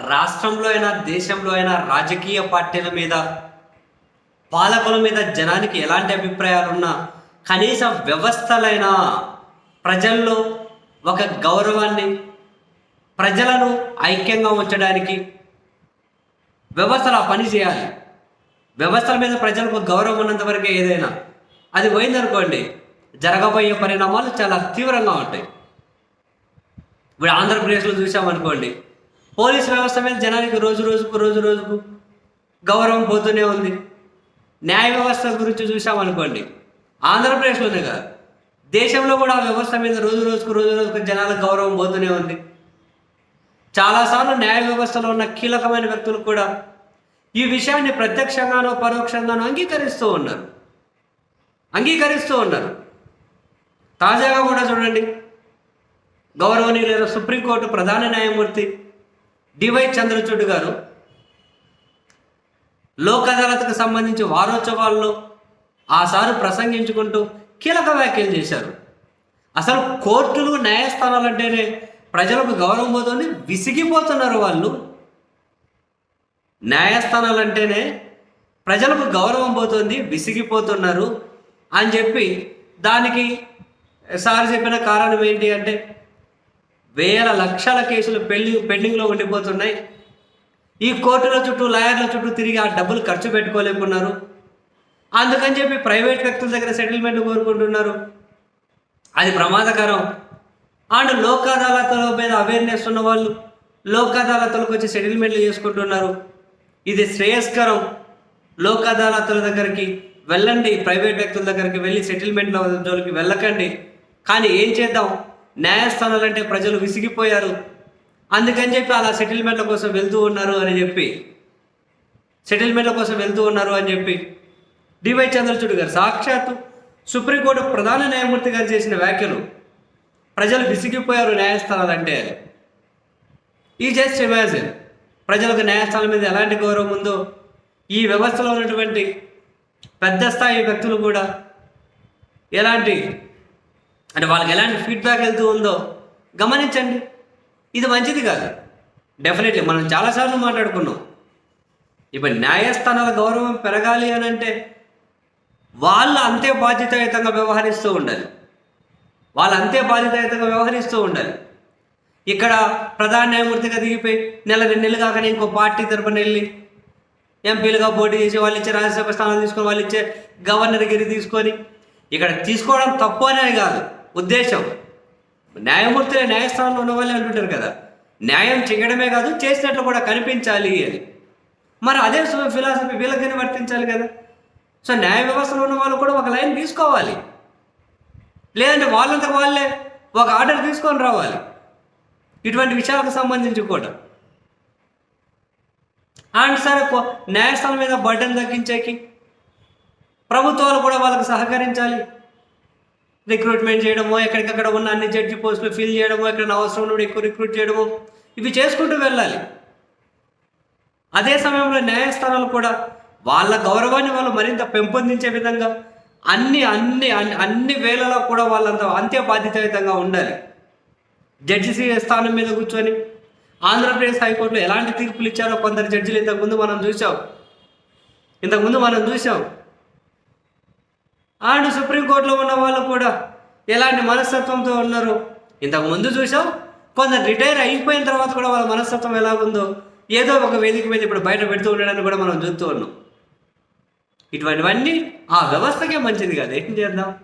రాష్ట్రంలో అయినా దేశంలో అయినా రాజకీయ పార్టీల మీద పాలకుల మీద జనానికి ఎలాంటి అభిప్రాయాలు ఉన్నా కనీస వ్యవస్థలైన ప్రజల్లో ఒక గౌరవాన్ని ప్రజలను ఐక్యంగా ఉంచడానికి వ్యవస్థలు ఆ పని చేయాలి. వ్యవస్థల మీద ప్రజలకు గౌరవం ఉన్నంత వరకే ఏదైనా. అది పోయిందనుకోండి జరగబోయే పరిణామాలు చాలా తీవ్రంగా ఉంటాయి. ఇప్పుడు ఆంధ్రప్రదేశ్లో చూసామనుకోండి పోలీస్ వ్యవస్థ మీద జనానికి రోజు రోజుకు రోజు రోజుకు గౌరవం పోతూనే ఉంది. న్యాయ వ్యవస్థ గురించి చూసామనుకోండి ఆంధ్రప్రదేశ్లోనే కాదు. దేశంలో కూడా ఆ వ్యవస్థ మీద రోజు రోజుకు రోజు రోజుకు జనాలకు గౌరవం పోతూనే ఉంది. చాలాసార్లు న్యాయ వ్యవస్థలో ఉన్న కీలకమైన వ్యక్తులు కూడా ఈ విషయాన్ని ప్రత్యక్షంగానో పరోక్షంగానో అంగీకరిస్తూ ఉన్నారు. అంగీకరిస్తూ ఉన్నారు. తాజాగా కూడా చూడండి. గౌరవనీయులైన సుప్రీంకోర్టు ప్రధాన న్యాయమూర్తి డివై చంద్రచూడ్ గారు లోక్ అదాలత్కు సంబంధించి వారోత్సవాల్లో ఆ సారు ప్రసంగించుకుంటూ కీలక వ్యాఖ్యలు చేశారు. అసలు కోర్టులు న్యాయస్థానాలు అంటేనే ప్రజలకు గౌరవం పోతుంది విసిగిపోతున్నారు వాళ్ళు. న్యాయస్థానాలు అంటేనే ప్రజలకు గౌరవం పోతుంది విసిగిపోతున్నారు అని చెప్పి దానికి సార్ చెప్పిన కారణం ఏంటి అంటే వేల లక్షల కేసులు పెళ్ళి పెండింగ్లో ఉండిపోతున్నాయి. ఈ కోర్టుల చుట్టూ లాయర్ల చుట్టూ తిరిగి ఆ డబ్బులు ఖర్చు పెట్టుకోలేకున్నారు. అందుకని చెప్పి ప్రైవేట్ వ్యక్తుల దగ్గర సెటిల్మెంట్ కోరుకుంటున్నారు. అది ప్రమాదకరం. అండ్ లోక్ అదాలతల మీద అవేర్నెస్ ఉన్న వాళ్ళు లోక్ అదాలతలకు వచ్చి సెటిల్మెంట్లు చేసుకుంటున్నారు. ఇది శ్రేయస్కరం. లోక్ అదాలతల దగ్గరికి వెళ్ళండి. ప్రైవేట్ వ్యక్తుల దగ్గరికి వెళ్ళి సెటిల్మెంట్ల జోలికి వెళ్ళకండి. కానీ ఏం చేద్దాం? న్యాయస్థానాలు అంటే ప్రజలు విసిగిపోయారు. అందుకని చెప్పి అలా సెటిల్మెంట్ల కోసం వెళ్తూ ఉన్నారు అని చెప్పి. సెటిల్మెంట్ల కోసం వెళ్తూ ఉన్నారు అని చెప్పి. డివై చంద్రచూడ్ గారు సాక్షాత్తు సుప్రీంకోర్టు ప్రధాన న్యాయమూర్తి గారు చేసిన వ్యాఖ్యలు ప్రజలు విసిగిపోయారు న్యాయస్థానాలు అంటే ఈ జస్ట్ ఇమాజిన్. ప్రజలకు న్యాయస్థానం మీద ఎలాంటి గౌరవం ఉందో ఈ వ్యవస్థలో ఉన్నటువంటి పెద్ద స్థాయి వ్యక్తులు కూడా ఎలాంటి అంటే వాళ్ళకి ఎలాంటి ఫీడ్బ్యాక్ వెళ్తూ ఉందో గమనించండి. ఇది మంచిది కాదు. డెఫినెట్లీ మనం చాలాసార్లు మాట్లాడుకున్నాం. ఇప్పుడు న్యాయస్థానాల గౌరవం పెరగాలి అని అంటే వాళ్ళు అంతే బాధ్యతాయుతంగా వ్యవహరిస్తూ ఉండాలి. వాళ్ళు అంతే బాధ్యతాయుతంగా వ్యవహరిస్తూ ఉండాలి. ఇక్కడ ప్రధాన న్యాయమూర్తిగా దిగిపోయి నెల రెండు నెలలు కాకనే ఇంకో పార్టీ తరపున వెళ్ళి ఎంపీలుగా పోటీ చేసి వాళ్ళు ఇచ్చే రాజ్యసభ స్థానాలు తీసుకొని వాళ్ళు ఇచ్చే గవర్నర్ గిరి తీసుకొని ఇక్కడ తీసుకోవడం తప్పు అనేది కాదు. ఉద్దేశం. న్యాయమూర్తులే న్యాయస్థానంలో ఉన్న వాళ్ళే అంటుంటారు కదా. న్యాయం చేయడమే కాదు చేసినట్లు కూడా కనిపించాలి అని. మరి అదే ఫిలాసఫీ వీళ్ళకైనా వర్తించాలి కదా. సో న్యాయ వ్యవస్థలో ఉన్న వాళ్ళు కూడా ఒక లైన్ తీసుకోవాలి. లేదంటే వాళ్ళంతకు వాళ్ళే ఒక ఆర్డర్ తీసుకొని రావాలి. ఇటువంటి విషయాలకు సంబంధించి కూడా. అండ్ సరే న్యాయస్థానం మీద బర్డెన్ తగ్గించేకి ప్రభుత్వాలు కూడా వాళ్ళకి సహకరించాలి. రిక్రూట్మెంట్ చేయడమో ఎక్కడికక్కడ ఉన్న అన్ని జడ్జి పోస్టులు ఫిల్ చేయడమో ఎక్కడ అవసరం ఉన్నప్పుడు ఎక్కువ రిక్రూట్ చేయడమో ఇవి చేసుకుంటూ వెళ్ళాలి. అదే సమయంలో న్యాయస్థానాలు కూడా వాళ్ళ గౌరవాన్ని వాళ్ళు మరింత పెంపొందించే విధంగా అన్ని అన్ని అన్ని- అన్ని వేళలో కూడా వాళ్ళంత అంతే బాధ్యతాయుతంగా ఉండాలి. జడ్జి స్థానం మీద కూర్చొని ఆంధ్రప్రదేశ్ హైకోర్టులో ఎలాంటి తీర్పులు ఇచ్చారో కొందరు జడ్జిలు ఇంతకుముందు మనం చూసాం ఇంతకుముందు మనం చూసాం అండ్ సుప్రీంకోర్టులో ఉన్న వాళ్ళు కూడా ఎలాంటి మనస్తత్వంతో ఉన్నారు? ఇంతకు ముందు చూసాం కొందరు రిటైర్ అయిపోయిన తర్వాత కూడా వాళ్ళ మనస్తత్వం ఎలా ఉందో ఏదో ఒక వేదిక మీద ఇప్పుడు బయట పెడుతూ ఉండడాన్ని కూడా మనం చూస్తూ ఉన్నాం. ఇటువంటివన్నీ ఆ వ్యవస్థకే మంచిది కాదు. ఏం చేద్దాం?